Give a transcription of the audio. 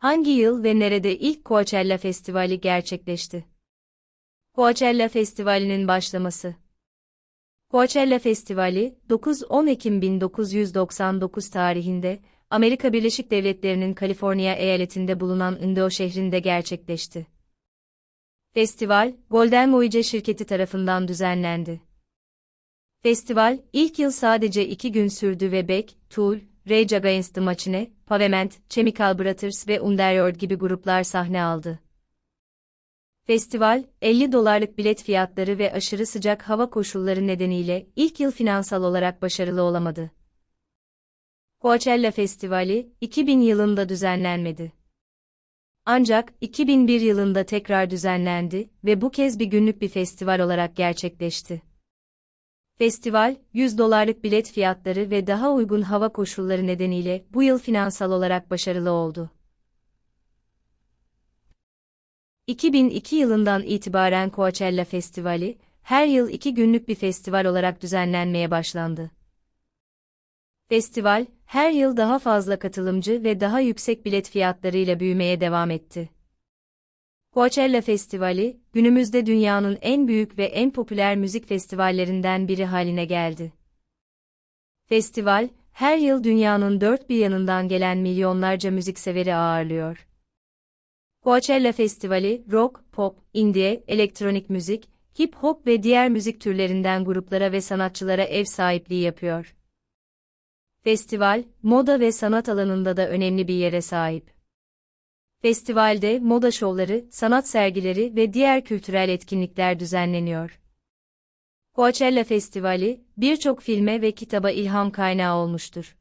Hangi yıl ve nerede ilk Coachella Festivali gerçekleşti? Coachella Festivali'nin başlaması Coachella Festivali, 9-10 Ekim 1999 tarihinde, Amerika Birleşik Devletleri'nin Kaliforniya eyaletinde bulunan Indo şehrinde gerçekleşti. Festival, Golden Voyage şirketi tarafından düzenlendi. Festival, ilk yıl sadece iki gün sürdü ve Beck, Tool, Rage Against the Machine, Pavement, Chemical Brothers ve Underworld gibi gruplar sahne aldı. Festival, 50 dolarlık bilet fiyatları ve aşırı sıcak hava koşulları nedeniyle ilk yıl finansal olarak başarılı olamadı. Coachella Festivali, 2000 yılında düzenlenmedi. Ancak 2001 yılında tekrar düzenlendi ve bu kez bir günlük bir festival olarak gerçekleşti. Festival, 100 dolarlık bilet fiyatları ve daha uygun hava koşulları nedeniyle bu yıl finansal olarak başarılı oldu. 2002 yılından itibaren Coachella Festivali, her yıl iki günlük bir festival olarak düzenlenmeye başlandı. Festival, her yıl daha fazla katılımcı ve daha yüksek bilet fiyatlarıyla büyümeye devam etti. Coachella Festivali, günümüzde dünyanın en büyük ve en popüler müzik festivallerinden biri haline geldi. Festival, her yıl dünyanın dört bir yanından gelen milyonlarca müzikseveri ağırlıyor. Coachella Festivali, rock, pop, indie, elektronik müzik, hip hop ve diğer müzik türlerinden gruplara ve sanatçılara ev sahipliği yapıyor. Festival, moda ve sanat alanında da önemli bir yere sahip. Festivalde moda şovları, sanat sergileri ve diğer kültürel etkinlikler düzenleniyor. Coachella Festivali, birçok filme ve kitaba ilham kaynağı olmuştur.